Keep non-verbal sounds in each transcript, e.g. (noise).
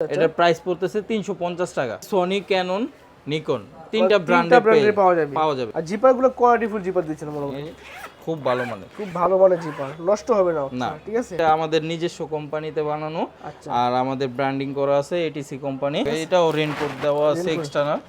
এটার প্রাইস পড়তেছে তিনশো পঞ্চাশ টাকা। সনি ক্যানন নিকন তিনটা ব্র্যান্ডের পাওয়া যাবে। পাওয়া যাবে। আর জিপারগুলো কোয়ালিটি ফুল জিপার দিচ্ছেন মনে হয়। খুব ভালো মানে। খুব ভালো মানের জিপার নষ্ট হবে না। না। ঠিক আছে? এটা আমাদের নিজস্ব কোম্পানিতে বানানো। আচ্ছা। আর আমাদের ব্র্যান্ডিং করা আছে এটিসি কোম্পানি। এটাও রেনকোট দেওয়া আছে এক্সটার্নাল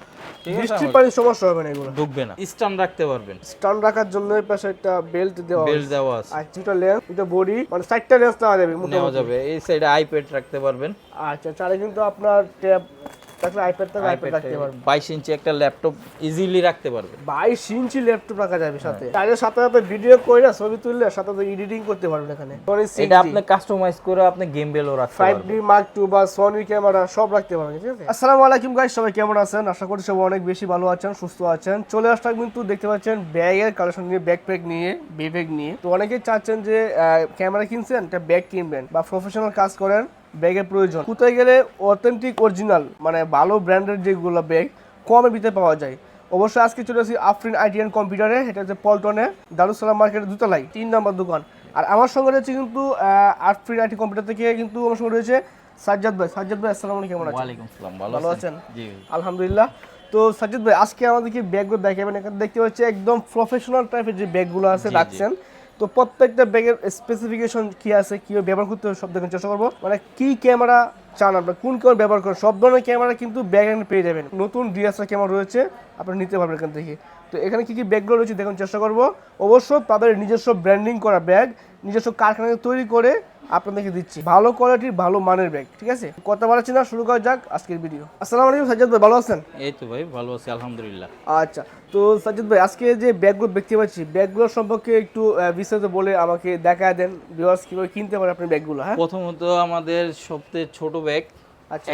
বৃষ্টির পানির সমস্যা হবে না এগুলো? ঢুকবে না। স্টান রাখতে পারবেন। স্টান রাখার জন্য এই পাশে একটা বেল্ট দেওয়া বেল্ট দেওয়া আছে। আর দুটো লেন্স দুটো বডি মানে চারটা লেন্স নেওয়া যাবে নেওয়া যাবে। এই সাইডে আইপ্যাড রাখতে পারবেন। আচ্ছা চারে কিন্তু আপনার ট্যাব আইপ্যাড থাকলে আইপ্যাড রাখতে পারবেন বাইশ ইঞ্চি একটা ল্যাপটপ ইজিলি রাখতে পারবেন বাইশ ইঞ্চি ল্যাপটপ রাখা যাবে হ্যাঁ। সাথে। চারের সাথে সাথে ভিডিও করে ছবি তুললে সাথে সাথে এডিটিং করতে পারবেন এখানে। এটা আপনি কাস্টমাইজ করে আপনি গেম বেলও রাখতে পারবেন। ডি মার্ক টু বা সনি ক্যামেরা সব রাখতে পারবেন ঠিক আছে? আসসালামু আলাইকুম গাইস সবাই কেমন আছেন? আশা করি সবাই অনেক বেশি ভালো আছেন সুস্থ আছেন। চলে আসলাম কিন্তু দেখতে পাচ্ছেন ব্যাগের কালেকশন নিয়ে ব্যাকপ্যাক নিয়ে বেব্যাগ নিয়ে। তো অনেকেই চাচ্ছেন যে ক্যামেরা কিনছেন একটা ব্যাগ কিনবেন বা প্রফেশনাল কাজ করেন। ব্যাগের প্রয়োজন। কোথায় গেলে অথেন্টিক অরিজিনাল মানে ভালো ব্র্যান্ডের যেগুলো ব্যাগ কমে দিতে পাওয়া যায়। অবশ্যই আজকে চলে আসি আফরিন আইটি অ্যান্ড কম্পিউটারে এটা হচ্ছে পল্টনে দারুসালাম মার্কেটের দুতলাই তিন নম্বর দোকান। আর আমার সঙ্গে রয়েছে কিন্তু আফরিন আইটি কম্পিউটার থেকে কিন্তু আমার সঙ্গে রয়েছে সাজ্জাদ ভাই। সাজ্জাদ ভাই আসসালামু আলাইকুম কেমন আছেন? ভালো আছেন? আলহামদুলিল্লাহ। তো সাজ্জাদ ভাই আজকে আমাদেরকে ব্যাগগুলো দেখাবেন। এখানে দেখতে পাচ্ছি একদম প্রফেশনাল টাইপের যে ব্যাগগুলো আছে। রাখছেন। তো প্রত্যেকটা ব্যাগের স্পেসিফিকেশন কি আছে কি ব্যবহার করতে হবে, সব দেখুন চেষ্টা করব। মানে কি ক্যামেরা চান আপনার, কোন ক্যামেরা ব্যবহার করেন, সব ধরনের ক্যামেরা কিন্তু ব্যাগ এখানে পেয়ে যাবেন। নতুন ডিএসআর ক্যামেরা রয়েছে আপনি নিতে পারবেন এখান থেকে। তো এখানে কী কী ব্যাগগুলো রয়েছে দেখুন চেষ্টা করব। অবশ্য তাদের নিজস্ব ব্র্যান্ডিং করা ব্যাগ, নিজস্ব কারখানায় তৈরি করে আপনাদেরকে দিচ্ছি। ভালো কোয়ালিটির ভালো মানের ব্যাগ ঠিক আছে? কথা বলাচ্ছি না শুরু করা যাক আজকের ভিডিও আসসালামু আলাইকুম সাজ্জাদ ভাই ভালো আছেন? এই তো ভাই ভালো আছি আলহামদুলিল্লাহ। আচ্ছা তো সাজ্জাদ ভাই আজকে যে ব্যাগগুলো দেখতে পাচ্ছি ব্যাগগুলো সম্পর্কে একটু বিস্তারিত বলে আমাকে দেখায় দেন ভিউয়ার্স কীভাবে কিনতে পারে আপনি ব্যাগগুলো হ্যাঁ? প্রথমত আমাদের সবচেয়ে ছোট ব্যাগ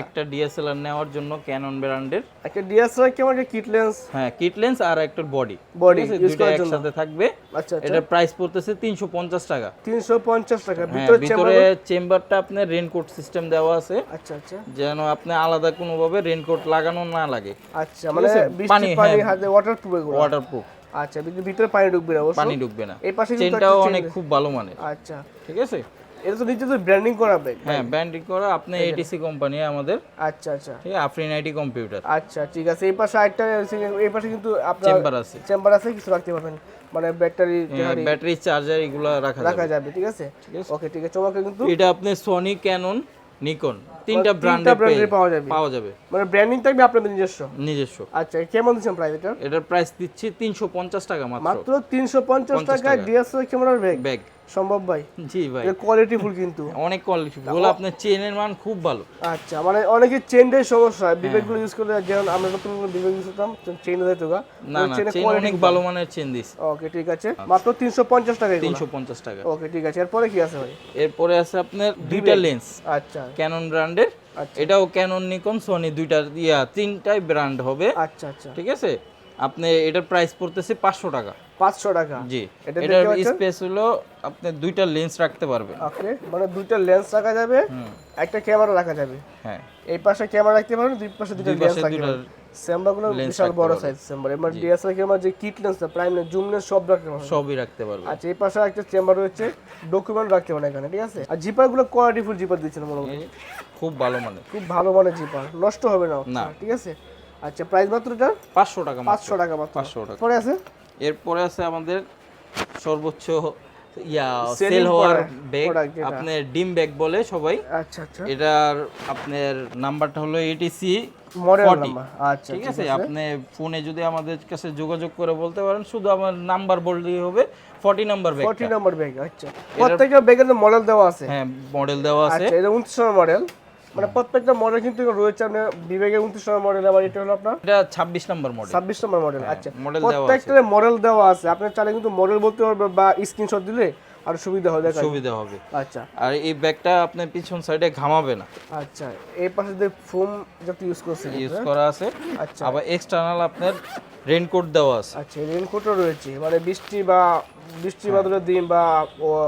একটা ডিএসএলআর নেওয়ার জন্য ক্যানন ব্র্যান্ডের একটা ডিএসএলআর ক্যামেরা কিট লেন্স হ্যাঁ কিট লেন্স আর একটা বডি use দুইটা করার জন্য। একসাথে থাকবে। আচ্ছা আচ্ছা। এটার প্রাইস পড়তেছে তিনশো পঞ্চাশ টাকা। তিনশো পঞ্চাশ টাকা। হ্যাঁ ভিতরে ভিতরে চেম্বারটা আপনার রেনকোট সিস্টেম দেওয়া আছে। আচ্ছা আচ্ছা। যেন আপনি আলাদা কোনো ভাবে রেনকোট লাগানো না লাগে। আচ্ছা মানে? বৃষ্টি পানি, হ্যাঁ। হাতে ওয়াটার প্রুফ এগুলো। ওয়াটারপ্রুফ আচ্ছা ভিতরে পানি ঢুকবে না অবশ্য। পানি ঢুকবে না। এই পাশে কিন্তু চেনটাও অনেক খুব ভালো মানের। আচ্ছা। ঠিক আছে? এটা তো নিচে তো ব্র্যান্ডিং করা ব্যাগ হ্যাঁ ব্যান্ডিং করা আপনি এটিসি কোম্পানি আমাদের আচ্ছা আচ্ছা। ঠিক আছে আফরিন আইটি কম্পিউটার আচ্ছা ঠিক আছে। এই পাশে আরেকটা এই পাশে কিন্তু আপনার চেম্বার আছে। চেম্বার আছে কিছু রাখতে পারবেন। মানে ব্যাটারি ব্যাটারি চার্জার এগুলো রাখা রাখা যাবে। ঠিক আছে? ওকে ঠিক আছে। কিন্তু এটা আপনি সোনি ক্যানন নিকন তিনটা ব্র্যান্ডে ব্র্যান্ডের পাওয়া যাবে। পাওয়া যাবে। মানে ব্র্যান্ডিং থাকবে আপনাদের নিজস্ব? নিজস্ব। আচ্ছা কেমন দিচ্ছেন প্রাইস এটা? এটার প্রাইস দিচ্ছি তিনশো পঞ্চাশ টাকা মাত্র। মাত্র তিনশো পঞ্চাশ টাকা। ডিএসএল ক্যামেরার ব্যাগ ব্যাগ সম্ভব ভাই? জি ভাই। কোয়ালিটি ফুল কিন্তু। (laughs) অনেক কোয়ালিটি বলে আপনার চেনের মান খুব ভালো। আচ্ছা মানে অনেকে চেনের সমস্যা হ্যাঁ। হয়। বিবেকগুলো ইউজ করলে যেমন আমরা নতুন বিবেক ইউজ করতাম চেন হয়ে যেত না চেন অনেক ভালো মানের চেন দিস ওকে ঠিক আছে। মাত্র তিনশো পঞ্চাশ টাকা তিনশো পঞ্চাশ টাকা। ওকে ঠিক আছে। এরপরে কি আছে ভাই? এরপরে আছে আপনার দুইটা লেন্স আচ্ছা। ক্যানন ব্র্যান্ডের আচ্ছা। এটাও ক্যানন নিকন সোনি দুইটা ইয়া তিনটাই ব্র্যান্ড হবে। আচ্ছা আচ্ছা। ঠিক আছে? আপনি এটার প্রাইস পড়তেছে পাঁচশো টাকা। পাঁচশো টাকা। জি। এটা এটার? স্পেস হলো আপনি দুইটা লেন্স রাখতে পারবেন। ওকে মানে দুইটা লেন্স রাখা যাবে একটা ক্যামেরা রাখা যাবে। হ্যাঁ। এই পাশে ক্যামেরা রাখতে পারবেন দুই পাশে দুটো দুই লেন্স রাখতে পারবেন। চেম্বারগুলো বিশাল বড় সাইজ চেম্বার এবার ডিএসএলআর ক্যামেরা যে kit lens prime lens zoom lens সব রাখতে পারবেন। সবই রাখতে পারবেন। আচ্ছা এই পাশে একটা চেম্বার রয়েছে ডকুমেন্ট রাখতে পারেন এখানে ঠিক আছে? আর জিপারগুলো কোয়ালিটি ফুল জিপার দিচ্ছেন মনে খুব ভালো মানে খুব ভালো মানের জিপার নষ্ট হবে না। না। ঠিক আছে? আচ্ছা প্রাইস মাত্র এটা? পাঁচশো টাকা মাত্র। পাঁচশো টাকা মাত্র। পাঁচশো টাকা। পরে আছে? এরপরে আছে আমাদের সর্বোচ্চ ইয়া সেল হওয়ার ব্যাগ। আপনার ডিম ব্যাগ বলে সবাই। আচ্ছা আচ্ছা। এটার আপনার নাম্বারটা হলো এটিসি আচ্ছা ঠিক আছে? আপনি ফোনে যদি আমাদের কাছে যোগাযোগ করে বলতে পারেন শুধু আমার নাম্বার বললেই হবে। 40 number bag forty number bag আচ্ছা। প্রত্যেকটা ব্যাগের মডেল দেওয়া আছে। হ্যাঁ মডেল দেওয়া আছে। আচ্ছা এটা উনত্রিশ নম্বর মডেল মানে প্রত্যেকটা মডেল কিন্তু রয়েছে আপনার বিবেকের উনত্রিশ নম্বর মডেল আবার এটা হলো আপনার? এটা 26 নাম্বার মডেল ছাব্বিশ নম্বর মডেল আচ্ছা। হ্যাঁ, আছে। প্রত্যেকটা মডেল দেওয়া আছে। আপনার চাইলে কিন্তু মডেল বলতে পারবেন বা স্ক্রিনশট দিলে আরও সুবিধা হবে সুবিধা হবে। আচ্ছা। আর এই ব্যাগটা আপনার পিছন সাইডে ঘামাবে না। আচ্ছা এই পাশে যে ফোম যাতে ইউজ করছে ইউজ করা আছে। আচ্ছা। আবার এক্সটার্নাল আপনার রেনকোট দেওয়া আছে। আচ্ছা রেনকোটও রয়েছে। মানে বৃষ্টি বা বৃষ্টি বাদলের দিন বা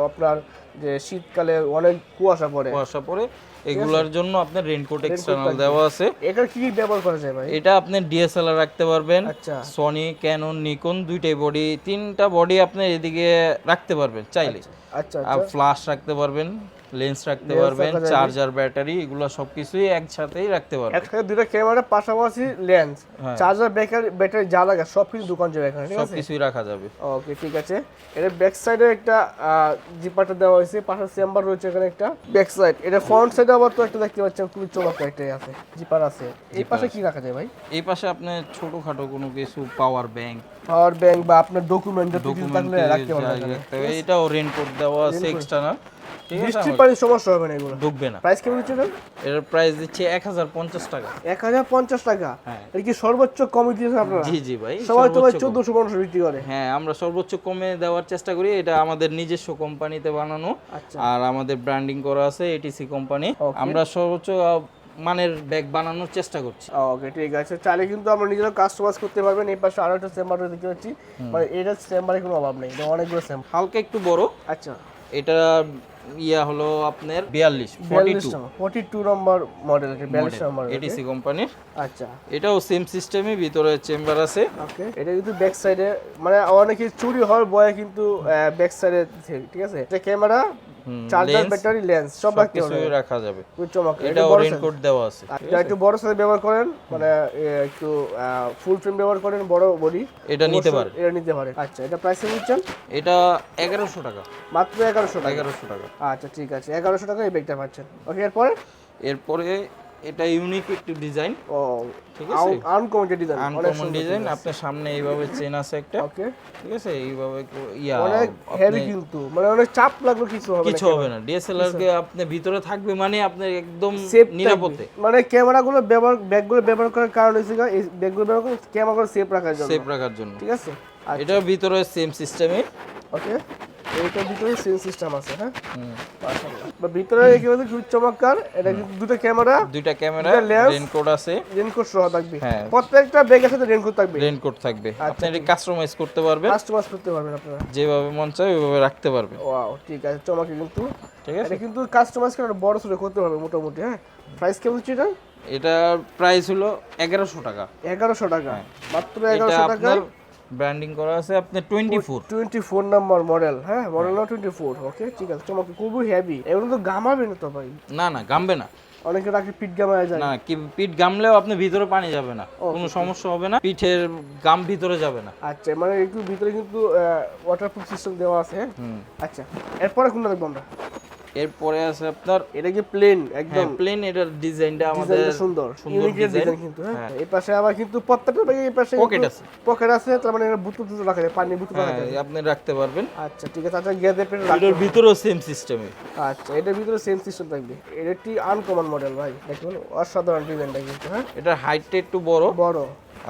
আপনার যে শীতকালে অনেক কুয়াশা পড়ে। কুয়াশা পরে এগুলোর জন্য আপনার রেনকোট এক্সটার্নাল দেওয়া আছে। এখানে কি ব্যবহার করা যায় ভাই? এটা আপনি ডিএসএলআর রাখতে পারবেন। আচ্ছা। সনি ক্যানন নিকন দুইটাই বডি তিনটা বডি আপনি এদিকে রাখতে পারবেন চাইলে। আচ্ছা আর ফ্লাশ রাখতে পারবেন লেন্স রাখতে পারবেন চার্জার ব্যাটারি এগুলো সবকিছুই একসাথেই রাখতে পারবেন। একসাথে দুটো ক্যামেরা পাশাপাশি লেন্স। চার্জার ব্যাটারি ব্যাটারি যা লাগে সবকিছু দোকান যাবে এখানে ঠিক আছে? সবকিছুই রাখা যাবে। ওকে ঠিক আছে। এটা ব্যাক সাইডে একটা জিপারটা দেওয়া হয়েছে পাশে চেম্বার রয়েছে এখানে একটা ব্যাক সাইড এটা ফ্রন্ট সাইডে আবার তো একটা দেখতে পাচ্ছেন খুবই চমৎকার একটা আছে জিপার আছে। এই পাশে কি রাখা যায় ভাই? এই পাশে আপনি ছোটখাটো কোনো কিছু পাওয়ার ব্যাংক পাওয়ার ব্যাংক বা আপনার ডকুমেন্ট ডকুমেন্ট থাকলে রাখতে পারবেন। এটাও রেনকোট দেওয়া আছে এক্সট্রা ঠিক আছে বৃষ্টির পানি সমস্যা হবে না এগুলো। ঢুকবে না। প্রাইস কেমন দিচ্ছে এটা এর প্রাইস দিচ্ছে এক হাজার পঞ্চাশ টাকা। এক হাজার পঞ্চাশ টাকা? হ্যাঁ। এটা কি সর্বোচ্চ কমে দিয়েছেন আপনারা? জি জি ভাই সবাই তো ভাই সর্বোচ্চ কম। চোদ্দশো পনেরোশো বিক্রি করে। হ্যাঁ আমরা সর্বোচ্চ কমে দেওয়ার চেষ্টা করি। এটা আমাদের নিজস্ব কোম্পানিতে বানানো। আচ্ছা। আর আমাদের ব্র্যান্ডিং করা আছে এটিসি কোম্পানি আমরা সর্বোচ্চ মানের ব্যাগ বানানোর চেষ্টা করছি। ওকে ঠিক আছে। চাইলে কিন্তু আমরা নিজেরা কাস্টমাইজ করতে পারবেন। এই পাশে আরও একটা চেম্বার দেখতে পাচ্ছি। মানে এটা চেম্বারে কোনো অভাব নেই। অনেকগুলো চেম্বার হালকা একটু বড়। আচ্ছা। এটা ইয়া হলো আপনার বিয়াল্লিশ ফর্টি বিয়াল্লিশ টু নম্বর মডেল এটা বিয়াল্লিশ নম্বর এটিসি কোম্পানির আচ্ছা। এটাও সেম সিস্টেমে ভিতরে চেম্বার আছে। ওকে এটা কিন্তু ব্যাক সাইডে মানে অনেকে চুরি হওয়ার বয়ে কিন্তু ব্যাক সাইডে ঠিক আছে? এটা ক্যামেরা চার্জার ব্যাটারি লেন্স সব রাখতে রাখা যাবে। এটা ওরেন size। দেওয়া আছে। এটা একটু বড় সাইজ ব্যবহার করেন মানে একটু ফুল ফ্রেম ব্যবহার করেন বড় বডি এটা নিতে পারে। এটা নিতে পারে। আচ্ছা এটা প্রাইস নিচ্ছেন? এটা 1100 টাকা। মাত্র 1100 টাকা। 1100 টাকা। আচ্ছা ঠিক আছে। 1100 টাকা এই ব্যাগটা পাচ্ছেন। ওকে এরপরে? এরপরে এটা ইউনিক একটি ডিজাইন ও ঠিক আছে। আনকমন ডিজাইন আনকমন ডিজাইন আপনার সামনে এইভাবে চেন আছে একটা। ওকে। ঠিক আছে? এইভাবে ইয়া অনেক হেভি কিন্তু। মানে অনেক চাপ লাগল কিছু হবে কিছু হবে না। ডিএসএলআর কে আপনি ভিতরে থাকবে মানে আপনার একদম নিরাপদে। মানে ক্যামেরা গুলো ব্যবহার ব্যাগগুলো ব্যবহার করার কারণ হচ্ছে গিয়ে ব্যাগগুলো ব্যবহার করে ক্যামেরা গুলো সেফ রাখার জন্য। সেফ রাখার জন্য। ঠিক আছে? আচ্ছা। এটার ভিতরে সেম সিস্টেমে ওকে এইটার ভিতরে সেন সিস্টেম আছে হ্যাঁ? বা ভিতরে একেবারে খুব চমৎকার এটা কিন্তু দুটো ক্যামেরা দুইটা ক্যামেরা রেনকোট আছে। রেনকোট সহ থাকবে। হ্যাঁ। প্রত্যেকটা ব্যাগের সাথে রেনকোট থাকবে। রেনকোট থাকবে। আচ্ছা, আপনি এটা কাস্টমাইজ করতে পারবেন। কাস্টমাইজ করতে পারবেন আপনারা। যেভাবে মন চায় ওইভাবে রাখতে পারবেন। ওয়াও ঠিক আছে চমৎকার কিন্তু। ঠিক আছে? এটা কিন্তু কাস্টমাইজ করে বড় ছোট করতে পারবে মোটামুটি হ্যাঁ? প্রাইস কেমন হচ্ছে এটা? এটার প্রাইস হলো এগারোশো টাকা। এগারোশো টাকা। মাত্র এটা এগারোশো টাকা ব্র্যান্ডিং করা আছে four twenty four number model হ্যাঁ? মডেল না টোয়েন্টি ফোর ওকে ঠিক আছে চমৎকার খুবই হেভি এগুলো তো গামাবে না তো ভাই? না না গামবে না। অনেকে রাখি পিট গামায় যায়। না কি পিঠ গামলেও আপনি ভিতরে পানি যাবে না। কোনো সমস্যা হবে না পিঠের গাম ভিতরে যাবে না। আচ্ছা মানে একটু ভিতরে কিন্তু ওয়াটারপ্রুফ সিস্টেম দেওয়া আছে হ্যাঁ? আচ্ছা এরপরে কোনটা দেখব আমরা? এরপরে আছে আপনার এটা কি প্লেন একদম। হ্যাঁ প্লেন এটার ডিজাইনটা আমাদের সুন্দর। সুন্দর ডিজাইন কিন্তু হ্যাঁ? এই পাশে আবার কিন্তু প্রত্যেকটা ব্যাগে এই পাশে Pocket আছে। পকেট আছে তার মানে এটা বুতু বুতু রাখা যায় পানি বুতু রাখা হ্যাঁ যায়। আপনি রাখতে পারবেন। আচ্ছা ঠিক আছে আচ্ছা গেদে পেটে রাখতে এটার ভিতরেও সেম সিস্টেমে আচ্ছা এটার ভিতরে সেম সিস্টেম থাকবে। এটা একটি আনকমন মডেল ভাই। দেখুন অসাধারণ ডিজাইনটা কিন্তু হ্যাঁ? এটার হাইটটা একটু বড়। বড়।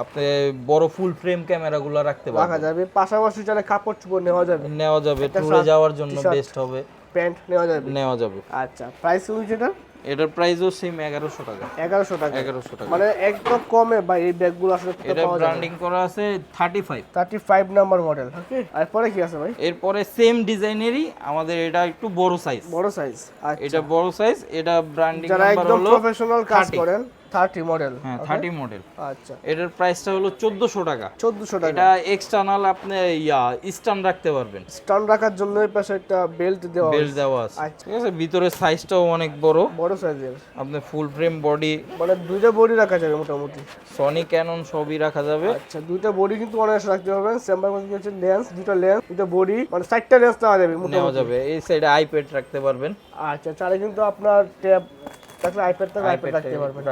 আপনি বড় ফুল ফ্রেম ক্যামেরাগুলো রাখতে পারবেন। রাখা যাবে। পাশাপাশি চাইলে কাপড় চোপড় নেওয়া যাবে। নেওয়া যাবে ট্যুরে যাওয়ার জন্য বেস্ট হবে। প্যান্ট নেওয়া যাবে? নেওয়া যাবে। আচ্ছা প্রাইস হচ্ছে এটা? এটার প্রাইসও সেম এগারোশো টাকা। এগারোশো টাকা। এগারোশো টাকা। মানে একদম কমে ভাই এই ব্যাগগুলো আসলে এটা ব্র্যান্ডিং করা আছে thirty five thirty five number model okay? আর পরে কি আছে ভাই? এরপরে সেম ডিজাইনেরই আমাদের এটা একটু বড় সাইজ বড় সাইজ আচ্ছা। এটা বড় সাইজ এটা ব্র্যান্ডিং যারা একদম প্রফেশনাল কাজ করেন থার্টি মডেল হ্যাঁ থার্টি মডেল। আচ্ছা। এটার প্রাইসটা হলো চোদ্দোশো টাকা। চোদ্দশো টাকা। এটা এক্সটার্নাল আপনি ইয়া স্টান রাখতে পারবেন। স্টান রাখার জন্য এই পাশে একটা বেল্ট দেওয়া বেল্ট দেওয়া আছে। আচ্ছা। ঠিক আছে ভিতরের সাইজটাও অনেক বড়। বড় সাইজের আপনি ফুল ফ্রেম বডি মানে দুইটা বডি রাখা যাবে মোটামুটি। সনি ক্যানন সবই রাখা যাবে। আচ্ছা দুইটা বডি কিন্তু অনায়াসে রাখতে পারবেন চেম্বার মধ্যে হচ্ছে লেন্স দুটো লেন্স দুটো বডি মানে চারটা লেন্স নেওয়া যাবে নেওয়া যাবে। এই সাইডে আইপ্যাড রাখতে পারবেন। আচ্ছা চারে কিন্তু আপনার ট্যাব থাকলে আইপ্যাড থাকলে আইপ্যাড রাখতে পারবেন।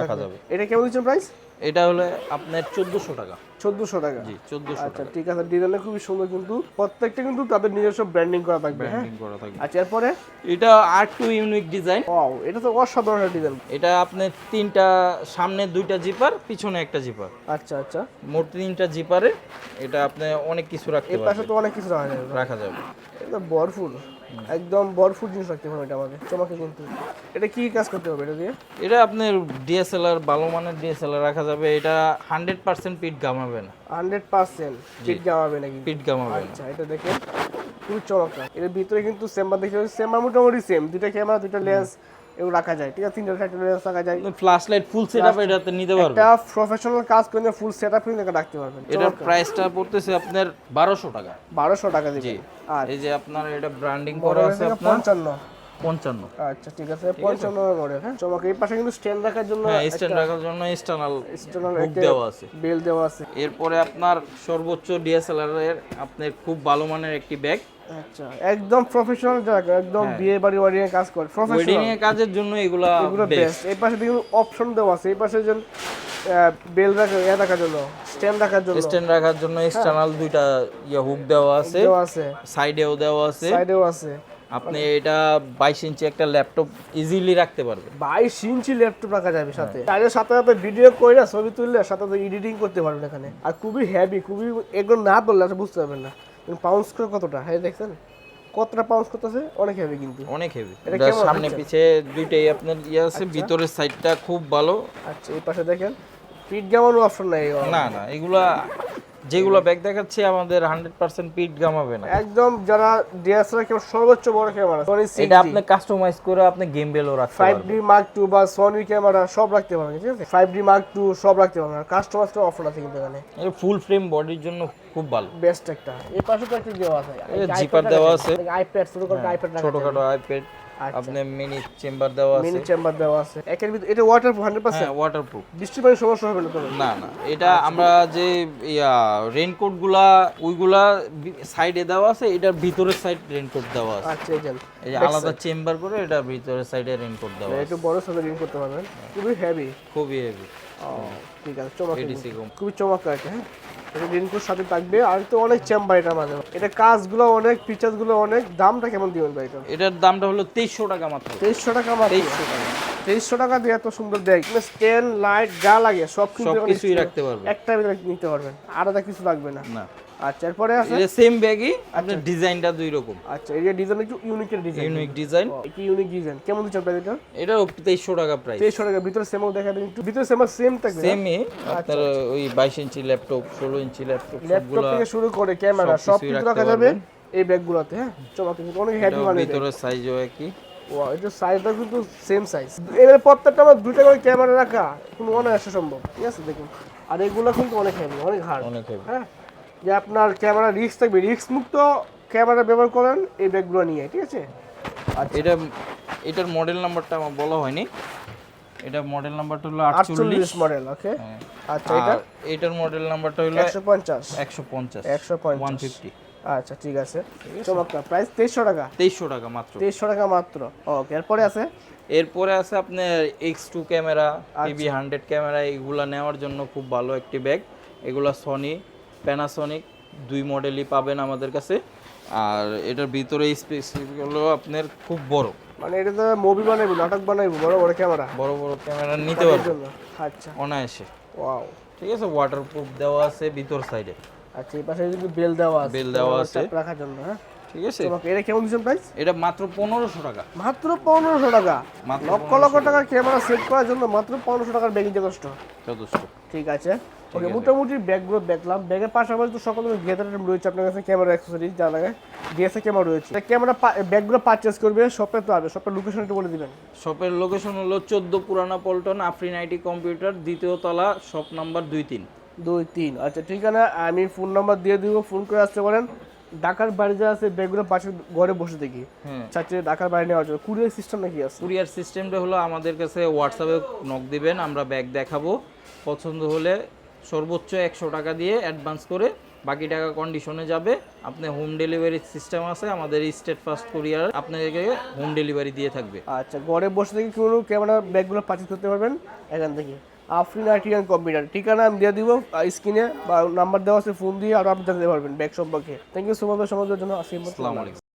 রাখা যাবে। এটা কেমন দিচ্ছেন প্রাইস এটা হলো আপনার চোদ্দোশো টাকা। চোদ্দশো টাকা। জি চোদ্দোশো আচ্ছা ঠিক আছে ডিজাইনটা খুবই সুন্দর কিন্তু প্রত্যেকটা কিন্তু তাদের নিজস্ব ব্র্যান্ডিং করা থাকবে ব্র্যান্ডিং করা থাকবে। আচ্ছা এরপরে? এটা আর টু ইউনিক ডিজাইন ওয়াও এটা তো অসাধারণ ডিজাইন এটা আপনার তিনটা সামনে দুইটা জিপার পিছনে একটা জিপার আচ্ছা আচ্ছা। মোট তিনটা জিপারে এটা আপনি অনেক কিছু রাখতে এই পাশে তো অনেক কিছু রাখা যাবে। রাখা যাবে। এটা ভরপুর একদম ভরপুর জিনিস রাখতে পারবে এটা আমাদের তোমাকে কিন্তু। এটা কি কাজ করতে হবে এটা দিয়ে? এটা আপনার ডিএসএলআর ভালো মানের ডিএসএলআর রাখা যাবে। এটা হান্ড্রেড পার্সেন্ট পিট গামাবে না। হান্ড্রেড পার্সেন্ট ফিট জামাবে নাকি? পিট গামাবে না। আচ্ছা এটা দেখেন খুবই চমৎকার। এর ভিতরে কিন্তু চেম্বার দেখতে চেম্বার মোটামুটি সেম দুইটা ক্যামেরা দুইটা লেন্স এগুলো রাখা যায় ঠিক আছে? তিনটা চারটা লেন্স রাখা যায়। Flash light full set up এটাতে নিতে পারবেন একটা প্রফেশনাল কাজ করে ফুল সেট আপ করে রাখতে পারবেন। এটার প্রাইসটা পড়তেছে আপনার বারোশো টাকা। বারোশো টাকা দিবে। জি। আর এই যে আপনার এটা ব্র্যান্ডিং করা আছে আপনার। পঞ্চান্ন। পঞ্চান্ন। আচ্ছা ঠিক আছে। পঞ্চান্ন মডেল হ্যাঁ চমক এই পাশে কিন্তু স্ট্যান্ড রাখার জন্য হ্যাঁ স্ট্যান্ড রাখার জন্য এক্সটার্নাল external হুক দেওয়া আছে। বেল দেওয়া আছে। এরপরে আপনার সর্বোচ্চ ডিএসএলআর এর আপনার খুব ভালো মানের একটি ব্যাগ আচ্ছা একদম প্রফেশনাল জায়গা একদম বিয়ে বাড়ি বাড়ি কাজ করে। ওয়েডিং এর কাজের জন্য এগুলা এগুলো বেস্ট এই পাশে দেখুন অপশন দেওয়া আছে। এই পাশে যেন বেল রাখা ইয়ে রাখার জন্য স্ট্যান্ড রাখার জন্য। স্ট্যান্ড রাখার জন্য এক্সটার্নাল দুইটা ইয়ে হুক দেওয়া আছে। দেওয়া আছে। সাইডেও দেওয়া আছে। সাইডেও আছে। আপনি এটা বাইশ ইঞ্চি একটা ল্যাপটপ ইজিলি রাখতে পারবেন। বাইশ ইঞ্চি ল্যাপটপ রাখা যাবে সাথে। চাইলে সাথে সাথে ভিডিও করে ছবি তুললে সাথে সাথে এডিটিং করতে পারবেন এখানে। আর খুবই হেভি খুবই এগুলো না বললে আপনি বুঝতে পারবেন না। পাউন্স করে কতটা? হ্যাঁ দেখছেন? কতটা পাউন্স করতেছে? অনেক হেভি কিন্তু। অনেক হেভি এটা সামনে পিছে দুইটাই আপনার ইয়ে আছে ভিতরের সাইডটা খুব ভালো। আচ্ছা এই পাশে দেখেন। পিট গামানো অপশন নাই না না এগুলা যেগুলো ব্যাগ দেখাচ্ছে আমাদের হান্ড্রেড পার্সেন্ট পিট গামাবে না। একদম যারা ডিএসএলআর ক্যামেরা সর্বোচ্চ বড় ক্যামেরা সনি এটা আপনি কাস্টমাইজ করে আপনি গেম বেলও রাখতে পারবেন। ডি মার্ক টু বা সনি ক্যামেরা সব রাখতে পারবেন ঠিক আছে? ফাইভ ডি মার্ক টু সব রাখতে পারবেন কাস্টমাইজ অপশন আছে কিন্তু এখানে। এটা ফুল ফ্রেম বডির জন্য খুব ভালো। বেস্ট একটা। এই পাশে তো একটা দেওয়া আছে। এই জিপার দেওয়া আছে। আইপ্যাড ছোট করে আইপ্যাড রাখা ছোটখাটো আইপ্যাড আচ্ছা। আপনি মিনি চেম্বার দেওয়া আছে। মিনি চেম্বার দেওয়া আছে। একের ভিতরে এটা ওয়াটার হান্ড্রেড পার্সেন্ট হ্যাঁ ওয়াটারপ্রুফ বৃষ্টি পানি সমস্যা হবে না না না। এটা আমরা যে ইয়া রেইনকোটগুলা ওইগুলা সাইডে দেওয়া আছে এটার ভিতরের সাইড রেইনকোট দেওয়া আছে। আচ্ছা এই এই যে আলাদা চেম্বার করে এটা ভিতরের সাইডে রেইনকোট দেওয়া আছে। একটু বড় সাইজের রিং করতে পারবেন খুবই হেভি খুবই হেভি ঠিক আছে চমৎকার। এডিসি খুবই চমৎকার হ্যাঁ। এটা সাথে থাকবে। আর তো অনেক চেম্বার এটা মানে এটা কাজগুলো অনেক ফিচার্সগুলো অনেক। দামটা কেমন দিবেন ভাই এটা? এটার দামটা হলো তেইশশো টাকা মাত্র। তেইশশো টাকা মাত্র। তেইশশো টাকা। তেইশশো টাকা দিয়ে এত সুন্দর দেয় স্টেন লাইট যা লাগে সব কিছুই রাখতে পারবেন একটা নিতে পারবেন। আলাদা কিছু লাগবে না। না। আচ্ছা এরপরে আছে? এটা সেম ব্যাগই আপনার ডিজাইনটা দুই রকম। আচ্ছা এই যে ডিজাইন একটু ইউনিকের ডিজাইন ইউনিক ডিজাইন কি ইউনিক ডিজাইন কেমন দিচ্ছেন প্রাইস এটা? এটাও তেইশশো টাকা প্রাইস তেইশশো টাকা ভিতরে সেমও দেখা দেন একটু। ভিতরে সেম সেম থাকবে সেমই আপনার ওই বাইশ ইঞ্চি ল্যাপটপ ষোলো ইঞ্চি ল্যাপটপ ল্যাপটপ থেকে শুরু করে ক্যামেরা সব কিছু রাখা যাবে। এই ব্যাগগুলোতে হ্যাঁ? চমৎকার কিন্তু অনেক হেভি মানে ভিতরের সাইজও একই। ওয়া এটা সাইজটা কিন্তু সেম সাইজ এবার প্রত্যেকটা আমার দুইটা করে ক্যামেরা রাখা কোনো অনায়াসে সম্ভব। ঠিক আছে দেখুন। আর এগুলো কিন্তু অনেক হেভি অনেক হার্ড অনেক হেভি হ্যাঁ? যে আপনার ক্যামেরা রিস্ক থাকবে রিস্ক মুক্ত ক্যামেরা ব্যবহার করেন এই ব্যাগগুলো নিয়ে ঠিক আছে? আর এটা এটার মডেল নাম্বারটা আমার বলা হয়নি। এটা মডেল নাম্বারটা হলো আটচল্লিশ। আটচল্লিশ মডেল ওকে। আচ্ছা এটা? এটার মডেল নাম্বারটা হলো একশো পঞ্চাশ। একশো পঞ্চাশ। একশো ওয়ান পঞ্চাশ ফিফটি আচ্ছা ঠিক আছে। চমৎকার। প্রাইস তেইশশো টাকা? তেইশশো টাকা মাত্র। তেইশশো টাকা মাত্র। ওকে এরপরে আছে? এরপরে আছে আপনার X two camera TV hundred camera এগুলা নেওয়ার জন্য খুব ভালো একটি ব্যাগ এগুলা সনি প্যানাসনিক দুই মডেলই পাবেন আমাদের কাছে। আর এটার ভিতরে স্পেসিফিক হলো আপনার খুব বড়। মানে এটা তো মুভি বানাইবো নাটক বানাইবো বড় বড় ক্যামেরা বড় বড় ক্যামেরা নিতে জন্য। আচ্ছা। অনায়াসে। ওয়াও ঠিক আছে ওয়াটারপ্রুফ দেওয়া আছে ভিতর সাইডে আচ্ছা এই পাশে কিন্তু বেল দেওয়া আছে। বেল দেওয়া আছে। রাখার জন্য হ্যাঁ? ঠিক আছে। এটা কেমন দিচ্ছেন প্রাইস এটা মাত্র পনেরোশো টাকা। মাত্র পনেরোশো টাকা? মাত্র লক্ষ লক্ষ টাকার ক্যামেরা সেট করার জন্য মাত্র পনেরোশো টাকার ব্যাগই যথেষ্ট। যথেষ্ট। ঠিক আছে। ওকে মোটামুটি ব্যাগগুলো দেখলাম। ব্যাগের পাশাপাশি তো সকল গেদার রয়েছে আপনার কাছে ক্যামেরা অ্যাক্সেসরিজ যা লাগে। ডিএসএ ক্যামেরা রয়েছে। ক্যামেরা ব্যাগগুলো পারচেস করবে শপে তো আসবে শপের লোকেশন একটু বলে দিবেন। শপের লোকেশন হলো চোদ্দ পুরানা পল্টন আফরিন আইটি কম্পিউটার দ্বিতীয় তলা শপ নাম্বার দুই তিন। দুই তিন। আচ্ছা ঠিকানা আমি ফোন নাম্বার দিয়ে দিব ফোন করে আসতে পারেন। ঢাকার বাড়ি যা আছে ব্যাগগুলো পাশে ঘরে বসে দেখি। হ্যাঁ চাচ্ছে ঢাকার বাড়ি নেওয়ার জন্য। কুরিয়ার সিস্টেম নাকি আছে? কুরিয়ার সিস্টেমটা হলো আমাদের কাছে হোয়াটসঅ্যাপে নক দিবেন আমরা ব্যাগ দেখাবো। পছন্দ হলে সর্বোচ্চ একশো টাকা দিয়ে অ্যাডভান্স করে বাকি টাকা কন্ডিশনে যাবে। আপনি হোম ডেলিভারি সিস্টেম আছে আমাদের স্টেট ফার্স্ট কুরিয়ার আপনাদেরকে হোম ডেলিভারি দিয়ে থাকবে। আচ্ছা ঘরে বসে থেকে কোনো ক্যামেরা ব্যাগগুলো পারচেস করতে পারবেন? এখান থেকে। আফরিন আর্টিয়ান কম্পিউটার ঠিকানা আমি দিয়ে দিব স্ক্রিনে বা নাম্বার দেওয়া আছে ফোন দিয়ে আরও আপনি জানতে পারবেন ব্যাগ সম্পর্কে। থ্যাংক ইউ সো মাচ সমাজের জন্য আসসালামু আলাইকুম।